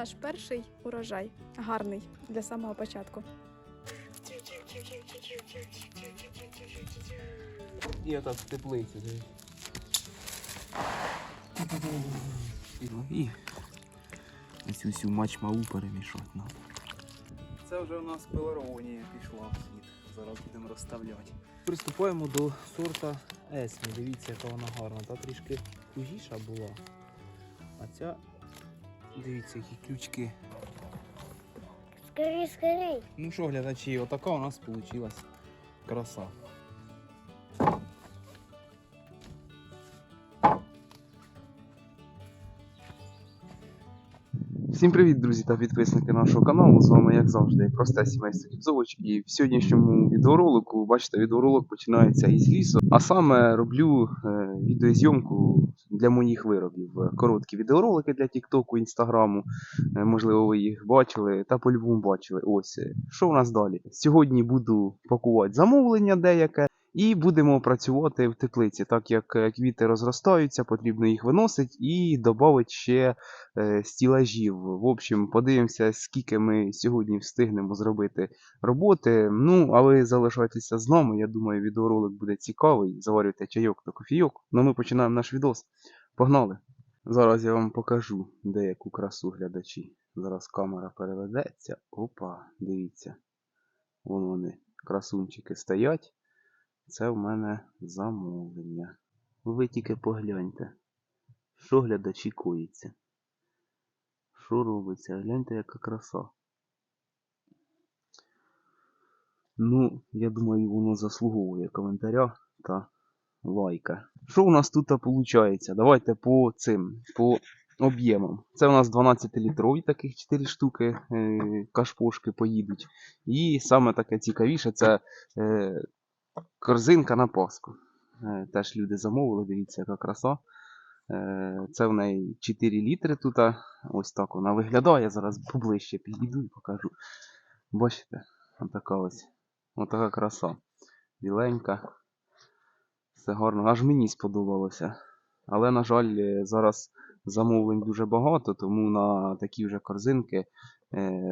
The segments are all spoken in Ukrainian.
наш перший урожай. Гарний для самого початку. І отак в теплиці. І ось усю матч-мау перемішати надо. Це вже у нас пеларонія пішла в хід. Зараз будемо розставляти. Приступаємо до сорта Есмі. Дивіться, яка вона гарна. Та трішки хужіша була. А ця, дивіться, які ключки. Скорей, скорей. Ну що, глядачі, отака у нас вийшла краса. Всім привіт, друзі та підписники нашого каналу. З вами, як завжди, просте сімейство Кіпзович. І в сьогоднішньому відеоролику, бачите, відеоролик починається із лісу. А саме роблю е, відеозйомку для моїх виробів. Короткі відеоролики для Тіктоку, Інстаграму. Е, Можливо, ви їх бачили та по-любому бачили. Ось е, що у нас далі. Сьогодні буду пакувати замовлення деяке. І будемо працювати в теплиці, так як е, квіти розростаються, потрібно їх виносити і додати ще е, стілажів. В общем, подивимося, скільки ми сьогодні встигнемо зробити роботи. Ну, а ви залишайтеся з нами. Я думаю, відеоролик буде цікавий. Заварюйте чайок та кофійок. Ну, ми починаємо наш відос. Погнали! Зараз я вам покажу деяку красу глядачі. Зараз камера переведеться. Опа, дивіться. Вон вони, красунчики стоять. Це в мене замовлення. Ви тільки погляньте, що глядачі коїться. Що робиться? Гляньте, яка краса. Ну, я думаю, воно заслуговує коментаря та лайка. Що у нас тут виходить? Давайте по цим, по об'ємам. Це у нас 12-літрові таких 4 штуки е, кашпошки поїдуть. І саме таке цікавіше це е, корзинка на Пасху. Е, Теж люди замовили, дивіться, яка краса. Е, Це в неї 4 літри тут. Ось так вона виглядає. Зараз поближче підійду і покажу. Бачите? Отака ось. Отака краса. Біленька. Все гарно. Аж мені сподобалося. Але, на жаль, е, зараз замовлень дуже багато, тому на такі вже корзинки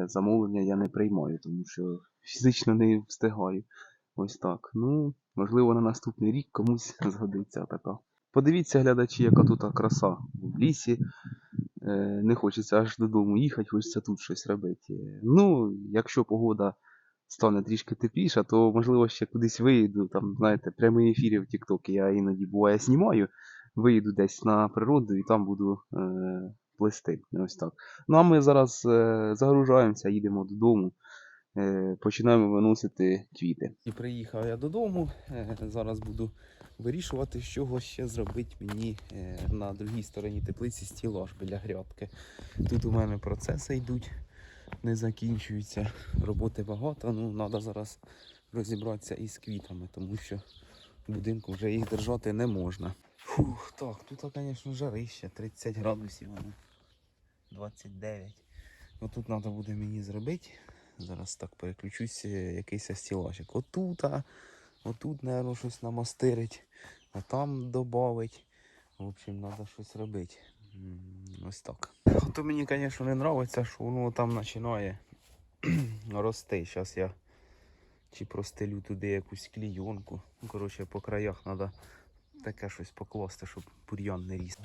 замовлення я не приймаю, тому що фізично не встигаю. Ось так. Ну, можливо, на наступний рік комусь згодиться така. Подивіться, глядачі, яка тут краса в лісі. Е, не хочеться аж додому їхати, хочеться тут щось робити. Ну, якщо погода стане трішки тепліша, то можливо ще кудись виїду. Там, знаєте, прямі ефіри в TikTok я іноді буває знімаю. Виїду десь на природу і там буду е, плести. Ось так. Ну а ми зараз е, загружаємося, їдемо додому починаємо виносити квіти. І приїхав я додому. е, Зараз буду вирішувати, чого ще зробити мені е, на другій стороні теплиці стілаж біля грядки. Тут у мене процеси йдуть, не закінчуються. Роботи багато. Ну, треба зараз розібратися із квітами, тому що в будинку вже їх держати не можна. Фух, так, тут, звісно, жарище, 30 градусів. 29. Ну тут треба буде мені зробити. Зараз так переключусь, е, якийсь стілажик. Отут, а, отут, мабуть, щось намастирить, а там додавить. В общем, треба щось робити. Ось так. То мені, звісно, не подобається, що воно там починає рости. Зараз я чи простелю туди якусь клійонку. Коротше, по краях треба таке щось покласти, щоб бур'ян не ріс.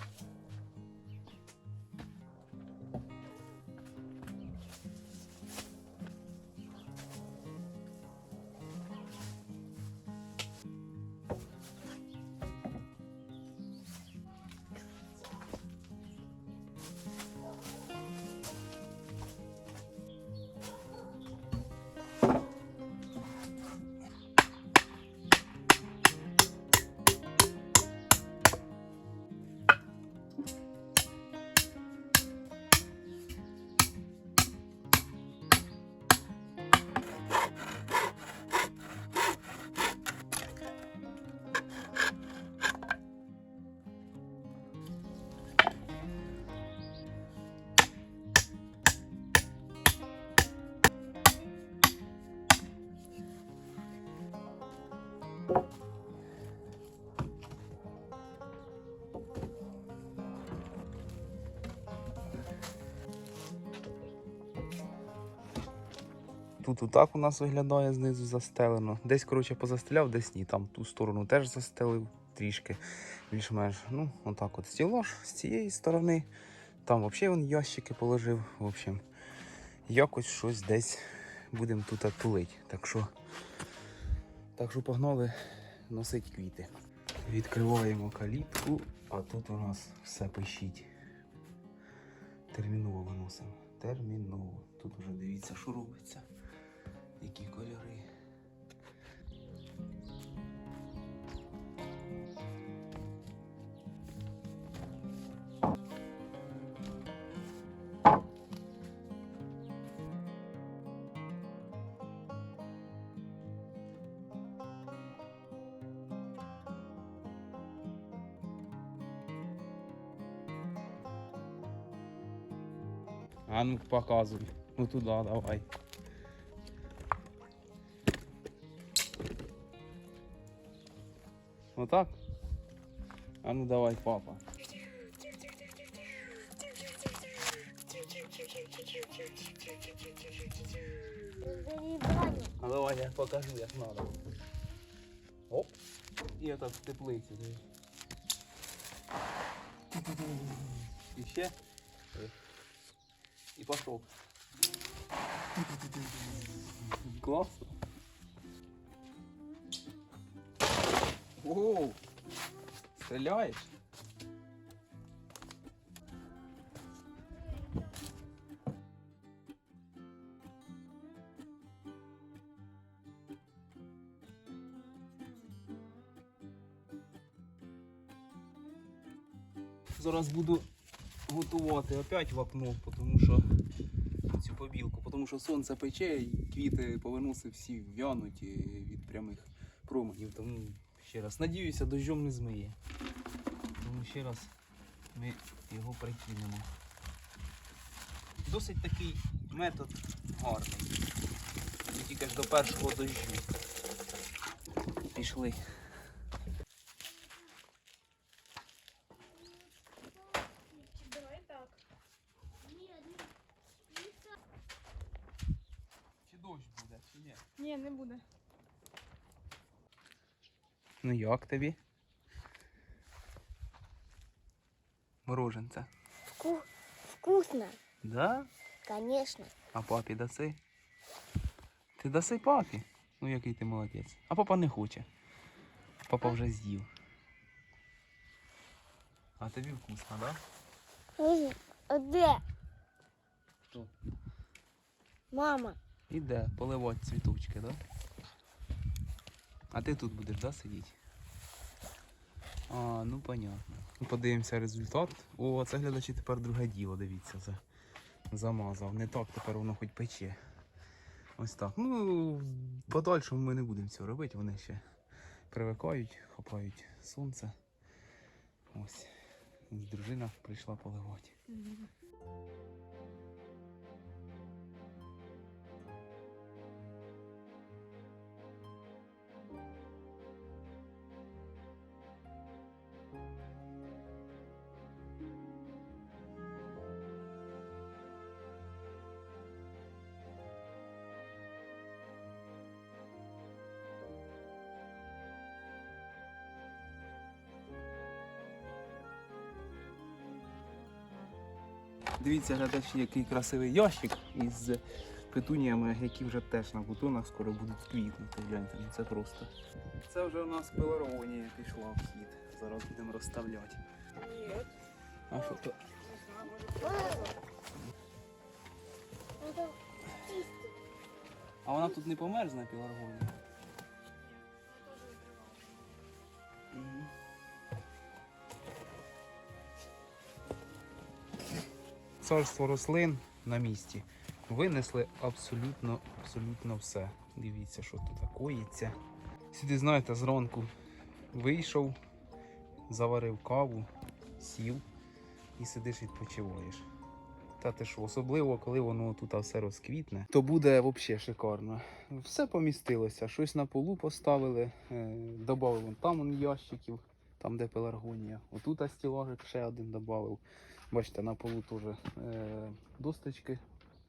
Тут отак у нас виглядає знизу застелено. Десь, коротше, позастеляв, десь ні. Там ту сторону теж застелив трішки, більш-менш. Ну, отак от стілаж з цієї сторони. Там взагалі він ящики положив. В общем, якось щось десь будемо тут тулить. Так що, так що погнали носить квіти. Відкриваємо калітку, а тут у нас все пишіть. Терміново виносимо. Терміново. Тут вже дивіться, що робиться. Які кольори. А ну показуй. Ну туди давай. Отак? А ну давай, папа. А давай я покажу, як надо. Оп. І это в теплиці. диви. І ще. І пошов. Класно. Оу! Стріляєш? Зараз буду готувати опять вапно, тому що цю побілку, тому що сонце пече і квіти повиноси всі в'януть е, від прямих променів. Тому ще раз надіюся, дощом не змиє. Тому ще раз ми його прикинемо. Досить такий метод гарний. Тільки ж до першого дощу. Пішли. Чи дощ буде, чи ні? Ні, не буде. Ну як тобі? Мороженце. Вку- Вкусно, Да? конечно. А папі даси? Ти даси папі? Ну який ти молодець. А папа не хоче. Папа вже з'їв. А тобі вкусно, да? А Де? Що? Мама, Іде поливати цвіточки, да? А ти тут будеш, да, сидіти? А, ну понятно. Ну, Подивимося результат. О, це глядачі тепер друге діло, дивіться, за... замазав. Не так тепер воно хоч пече. Ось так. Ну, подальшому ми не будемо цього робити, вони ще привикають, хапають сонце. Ось. Дружина прийшла поливати. Дивіться, глядачі, який красивий ящик із петуніями, які вже теж на бутонах скоро будуть квітнути. Гляньте, ну це просто. Це вже у нас пеларонія пішла в хід. Зараз будемо розставляти. А що то? А вона тут не померзне пеларгонія? Царство рослин на місці. Винесли абсолютно, абсолютно все. Дивіться, що тут коїться. Сюди, знаєте, зранку вийшов, заварив каву, сів і сидиш відпочиваєш. Та ти що, особливо, коли воно тут все розквітне, то буде взагалі шикарно. Все помістилося, щось на полу поставили, е, додали вон там ящиків, там де пеларгонія. Отут стілажик ще один додав. Бачите, на полу теж е, досточки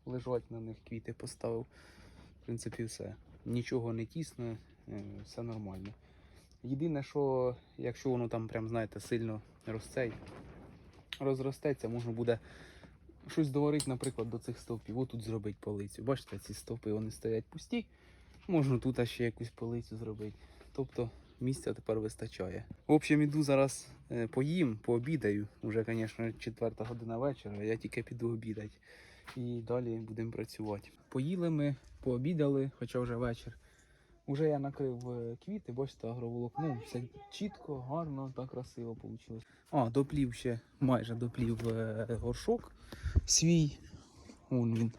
лежать, на них квіти поставив. В принципі, все. Нічого не тісно, е, все нормально. Єдине, що якщо воно там прям, знаєте, сильно розцей, розростеться, можна буде щось доварити, наприклад, до цих стовпів. Отут зробити полицю. Бачите, ці стовпи вони стоять пусті. Можна тут ще якусь полицю зробити. Тобто місця тепер вистачає. В общем, іду зараз е, поїм, пообідаю. Уже, звісно, четверта година вечора, я тільки піду обідати. І далі будемо працювати. Поїли ми, пообідали, хоча вже вечір. Уже я накрив е, квіти, бачите, агроволокно, все чітко, гарно та красиво вийшло. А, доплів ще, майже доплів е, горшок свій. Вон він.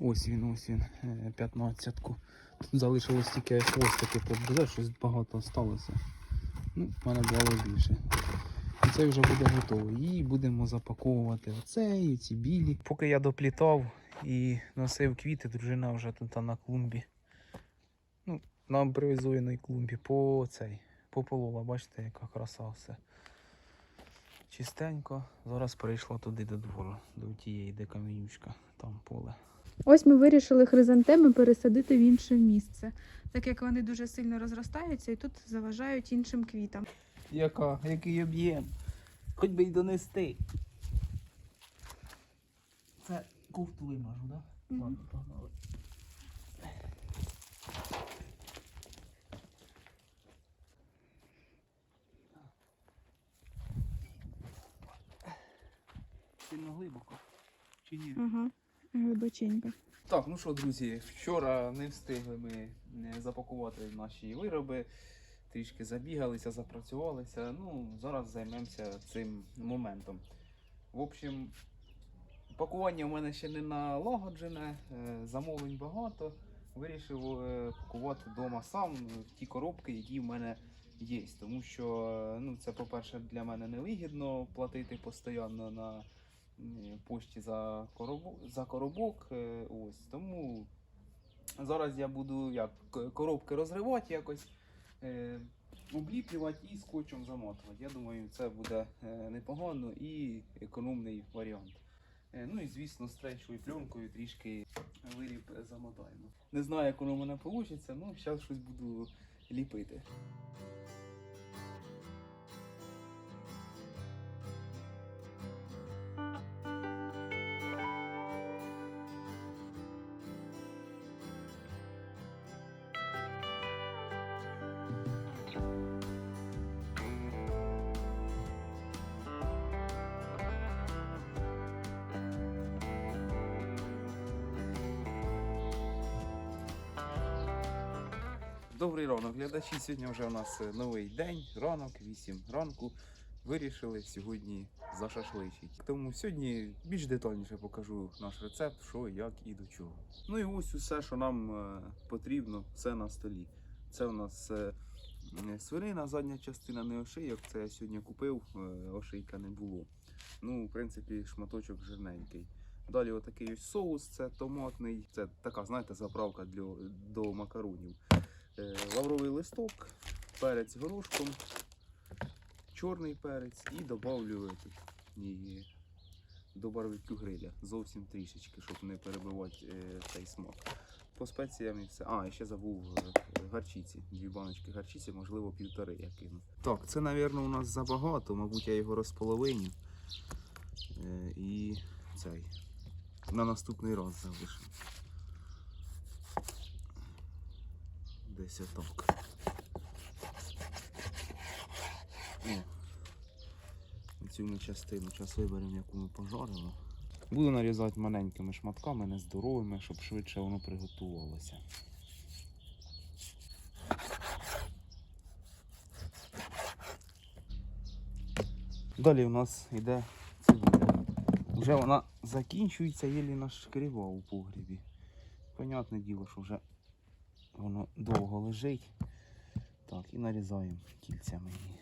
Ось він, ось він, е, 15-ку. Тут залишилось тільки хвостики подбуде, щось багато сталося. Ну, в мене було більше. І це вже буде готово. І будемо запаковувати оцей, ці білі. Поки я доплітав і носив квіти, дружина вже тут на клумбі. Ну, на імпровізованій клумбі по цей, пополола, бачите, яка краса все. Чистенько. Зараз перейшла туди до двору, до тієї, де камінючка, там поле. Ось ми вирішили хризантеми пересадити в інше місце, так як вони дуже сильно розростаються і тут заважають іншим квітам. Яка? Який об'єм? Хоч би й донести. Це кофту вимажу, так? Да? Мгм. Ладно, погнали. Сильно глибоко. Чи ні? Ага, глибоченько. Так, ну що, друзі, вчора не встигли ми е, запакувати наші вироби, трішки забігалися, запрацювалися. Ну, зараз займемося цим моментом. В общем, пакування у мене ще не налагоджене, е, замовлень багато. Вирішив е, пакувати вдома сам в ті коробки, які в мене є. Тому що ну, це, по-перше, для мене невигідно платити постійно на пошті за коробок, за коробок. е, Ось. Тому зараз я буду як коробки розривати якось, е, обліплювати і скотчем замотувати. Я думаю, це буде е, непогано і економний варіант. Е, Ну і звісно, стречовою пленкою трішки виріб замотаємо. Не знаю, як воно в мене вийде, ну зараз щось буду ліпити. Добрий ранок, глядачі. Сьогодні вже у нас е, новий день, ранок, 8 ранку. Вирішили сьогодні зашашличити. Тому сьогодні більш детальніше покажу наш рецепт, що, як і до чого. Ну і ось усе, що нам е, потрібно, все на столі. Це у нас е, свинина, задня частина, не ошийок. Це я сьогодні купив, ошийка не було. Ну, в принципі, шматочок жирненький. Далі отакий ось соус, це томатний. Це така, знаєте, заправка для, до макаронів. Е, лавровий листок, перець горошком, чорний перець і додавлю і до барбекю гриля. Зовсім трішечки, щоб не перебивати е, цей смак. По спеціям і все. А, ще забув е, гарчиці. Дві баночки гарчиці, можливо, півтори я кину. Так, це, мабуть, у нас забагато, мабуть, я його розполовиню. І цей. На наступний раз залишу. Десь отак. О. Цю ми частину зараз виберемо, яку ми пожаримо. Буду нарізати маленькими шматками, нездоровими, щоб швидше воно приготувалося. Далі у нас йде цибуля. Вже вона закінчується, єлі нашкріва у погрібі. Понятне діло, що вже воно довго лежить. Так, і нарізаємо кільцями її.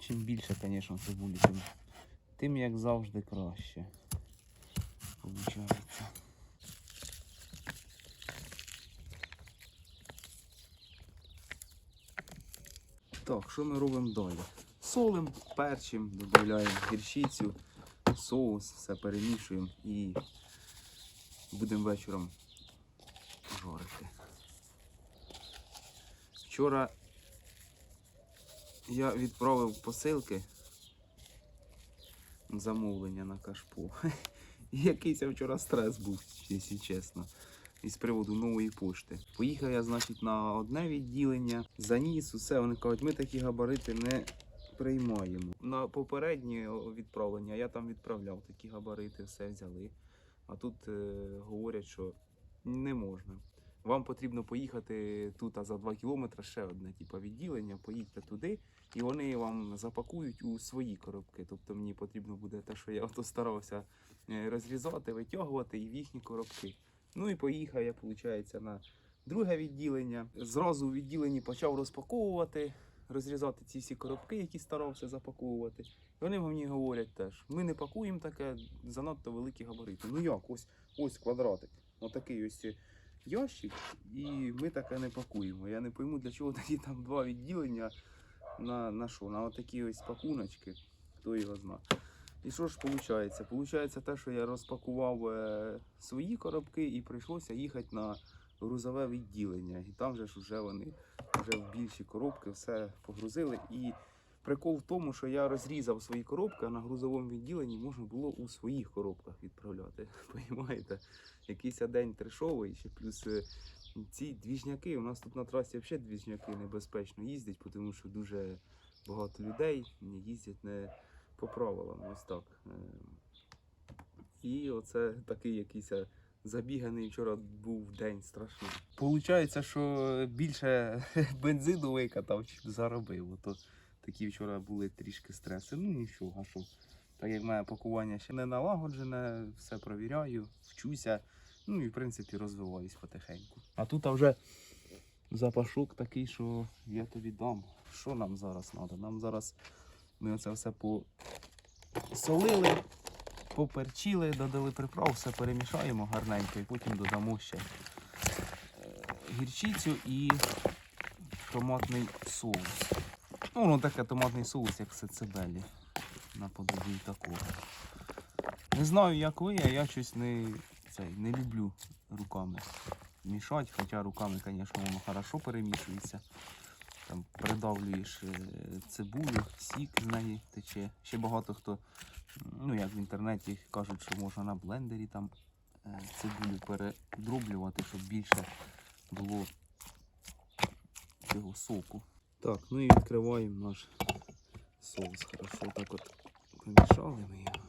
Чим більше, звісно, цибулі, тим, тим як завжди краще. Получається. Так, що ми робимо далі? Солим, перчим, додаємо гірчицю, соус, все перемішуємо і Будемо вечором жарити. Вчора я відправив посилки замовлення на кашпо. І Якийсь вчора стрес був, якщо чесно. Із приводу нової пошти. Поїхав я, значить, на одне відділення, заніс, усе. Вони кажуть, ми такі габарити не приймаємо. На попереднє відправлення я там відправляв такі габарити, все взяли. А тут е, говорять, що не можна. Вам потрібно поїхати тут а за 2 кілометри ще одне типу, відділення, поїдьте туди, і вони вам запакують у свої коробки. Тобто мені потрібно буде те, що я ото старався е, розрізати, витягувати і в їхні коробки. Ну і поїхав я, виходить, на друге відділення. Зразу у відділенні почав розпаковувати, розрізати ці всі коробки, які старався запаковувати. Вони мені говорять теж: ми не пакуємо таке, занадто великі габарити. Ну як, ось ось квадратик. Отакий ось ящик, і ми таке не пакуємо. Я не пойму, для чого такі там два відділення на, на що? На отакі ось пакуночки, хто його зна. І що ж виходить? Получається те, що я розпакував е, свої коробки і прийшлося їхати на грузове відділення. І там же ж вже вони вже в більші коробки все погрузили. І прикол в тому, що я розрізав свої коробки, а на грузовому відділенні можна було у своїх коробках відправляти. Понімаєте? Якийсь день трешовий, ще плюс е, ці двіжняки. У нас тут на трасі взагалі двіжняки небезпечно їздять, тому що дуже багато людей їздять не по правилам. Ось так. Е, І оце такий якийсь е, забіганий вчора був день страшний. Получається, що більше бензину викатав, чим заробив. Ото такі вчора були трішки стреси. Ну нічого, що. Так як мене пакування ще не налагоджене, все провіряю, вчуся. Ну і в принципі розвиваюсь потихеньку. А тут а вже запашок такий, що я тобі дам. Що нам зараз треба? Нам зараз ми оце все посолили, поперчили, додали приправ, все перемішаємо гарненько і потім додамо ще е, гірчицю і томатний соус. Ну, воно таке томатний соус, як сецебелі. Наподобі такого. Не знаю, як ви, а я щось не, цей, не люблю руками мішати, хоча руками, звісно, воно хорошо перемішується. Там придавлюєш е, цибулю, сік з неї тече. Ще багато хто, ну як в інтернеті кажуть, що можна на блендері там е, цибулю передроблювати, щоб більше було цього соку. Так, ну і відкриваємо наш соус. Хорошо так от помішали ми його.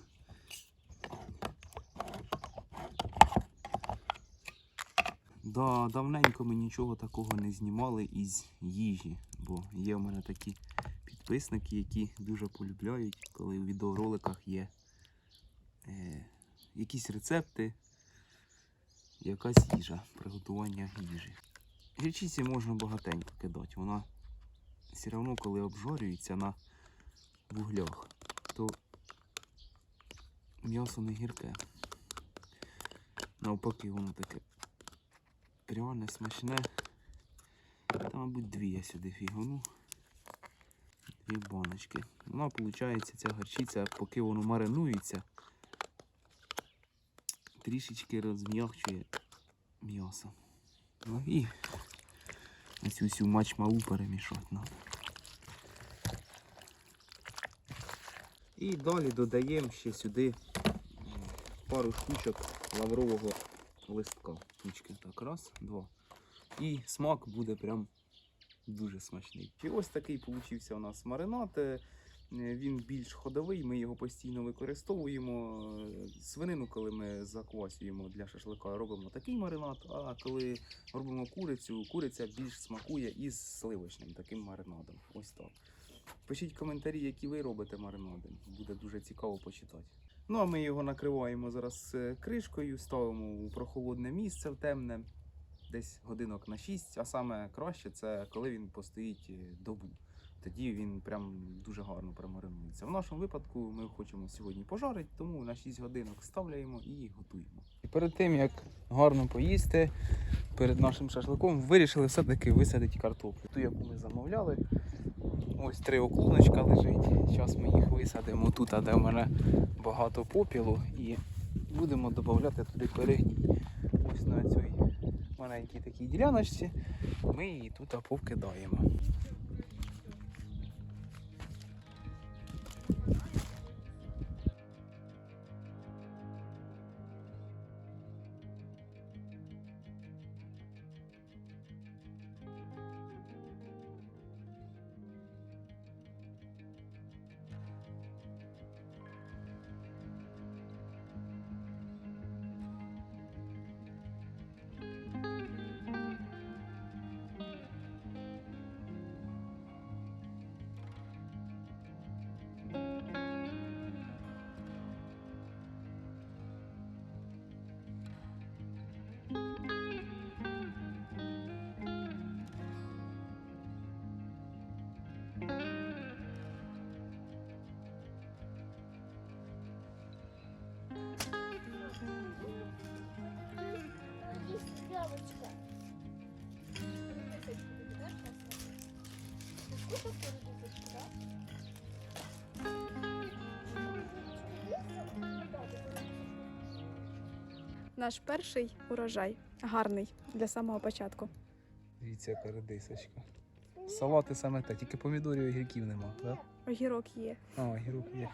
Да, давненько ми нічого такого не знімали із їжі, бо є в мене такі підписники, які дуже полюбляють, коли у відеороликах є е, якісь рецепти, якась їжа, приготування їжі. Гірчиці можна багатенько кидати. Вона все одно, коли обжарюється на вуглях, то м'ясо не гірке. Навпаки, воно таке пряне, смачне. Та, мабуть, дві я сюди фігону. Дві баночки. Вона, виходить, ця горчиця, поки воно маринується, трішечки розм'якчує м'ясо. Ну і цю всю мачмалу перемішати треба. І далі додаємо ще сюди пару штучок лаврового листка. Штучки. Так, раз, два. І смак буде прям дуже смачний. І ось такий получився у нас маринад. Е, Він більш ходовий, ми його постійно використовуємо. Е, Свинину, коли ми заквасюємо для шашлика, робимо такий маринад. А коли робимо курицю, куриця більш смакує із сливочним таким маринадом. Ось так. Пишіть коментарі, які ви робите маринади. Буде дуже цікаво почитати. Ну а ми його накриваємо зараз е, кришкою, ставимо у прохолодне місце в темне, десь годинок на 6, а саме краще це коли він постоїть е, добу. Тоді він прям дуже гарно промаринується. В нашому випадку ми хочемо сьогодні пожарити, тому на 6 годинок ставляємо і готуємо. І перед тим як гарно поїсти, перед нашим шашликом вирішили все-таки висадити картоплю. Ту, яку ми замовляли. Ось три оклуночка лежить. Зараз ми їх висадимо тут, де в мене багато попілу, і будемо додавати туди перегній. на цій маленькій такій діляночці, ми її тут повкидаємо. Наш перший урожай гарний для самого початку. Дивіться, яка редисочка. Салати саме те, тільки помідорів і гірків нема, так? Огірок є. А, гірок є.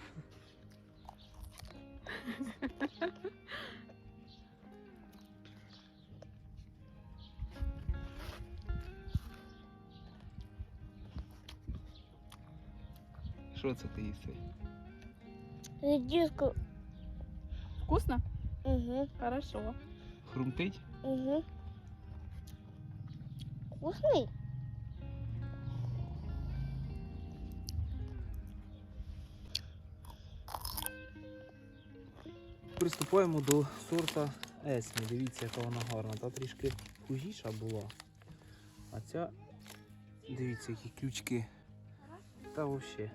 Що це ти їси? Редиску. Вкусно? Угу. Хорошо. Хрумтить? Угу. Вкусный? Приступаємо до сорта Есмі. Дивіться, яка вона гарна. Та трішки хужіша була. А ця, дивіться, які ключки. Та взагалі.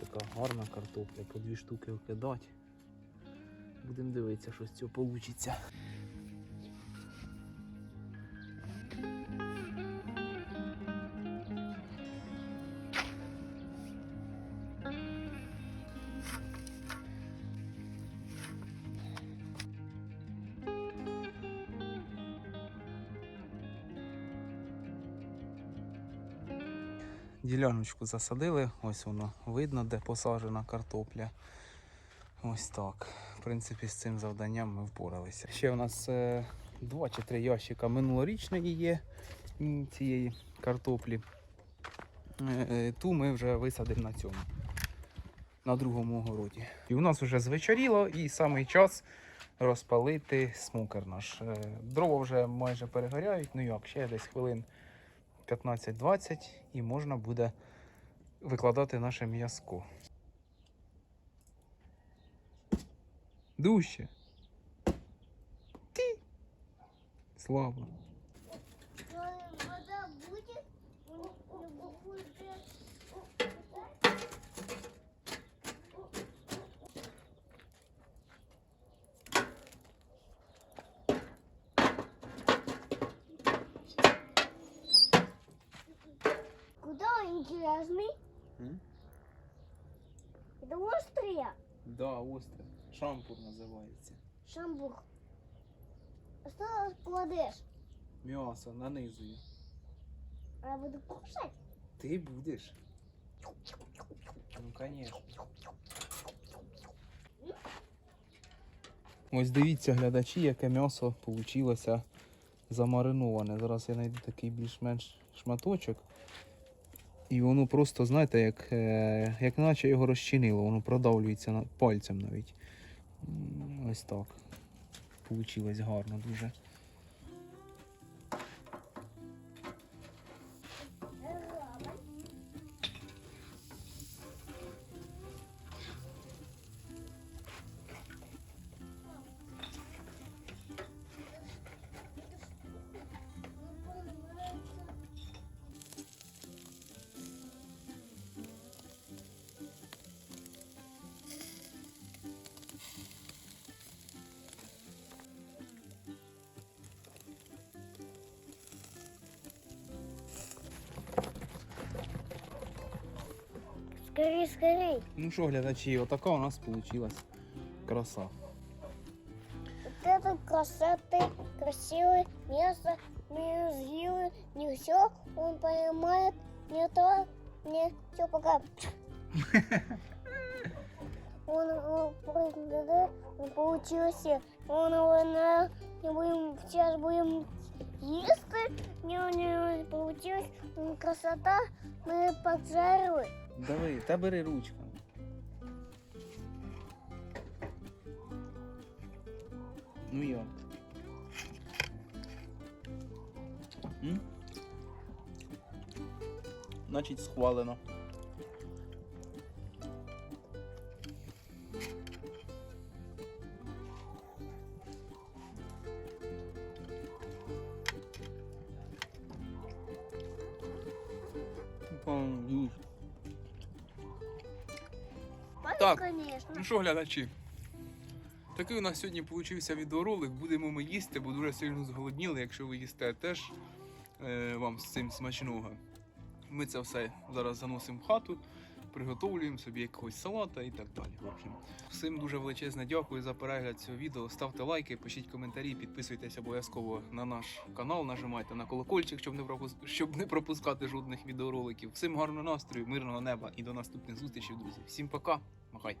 Така гарна картопля, по дві штуки вкидати. Будемо дивитися, що з цього вийде. Діляночку засадили, ось воно видно, де посаджена картопля. Ось так. В принципі, з цим завданням ми впоралися. Ще у нас е, два чи три ящика минулорічної є цієї картоплі. Е, е, ту ми вже висадимо на цьому, на другому огороді. І у нас вже звечоріло і самий час розпалити смукер наш. Е, дрова вже майже перегоряють, ну як, ще десь хвилин 15-20 і можна буде викладати наше м'язко. Дужче. Ти. Слава. Вода будет, Куда он интересный? Это острая? Да, острая. Шампур називається. Шамбур. А что кладешь? М'ясо нанизую. А я буду кушать? Ти будеш? Ну, конечно. Ось дивіться, глядачі, яке м'ясо вийшло замариноване. Зараз я знайду такий більш-менш шматочок. І воно просто, знаєте, як, е, як наче його розчинило, воно продавлюється пальцем навіть. Ось так. Получилось гарно дуже. Скорей, скорей. Ну що, глядачі, отака у нас вийшла краса. это красоты, красивое место, не силы, не все, он понимает, не то, не все, пока. Он, он получился, он его на, не будем, сейчас будем есть, не, не получилось, красота, мы поджарили. Давай, та бери ручку. Ну? М? Значить схвалено. Так. звісно. Ну що, глядачі? Такий у нас сьогодні получився відеоролик. Будемо ми їсти, бо дуже сильно зголодніли. Якщо ви їсте теж е, вам з цим смачного. Ми це все зараз заносимо в хату, приготовлюємо собі якогось салата і так далі. В общем, всім дуже величезне дякую за перегляд цього відео. Ставте лайки, пишіть коментарі, підписуйтесь обов'язково на наш канал, нажимайте на колокольчик, щоб не щоб не пропускати жодних відеороликів. Всім гарного настрою, мирного неба і до наступних зустрічей, друзі. Всім пока, махай.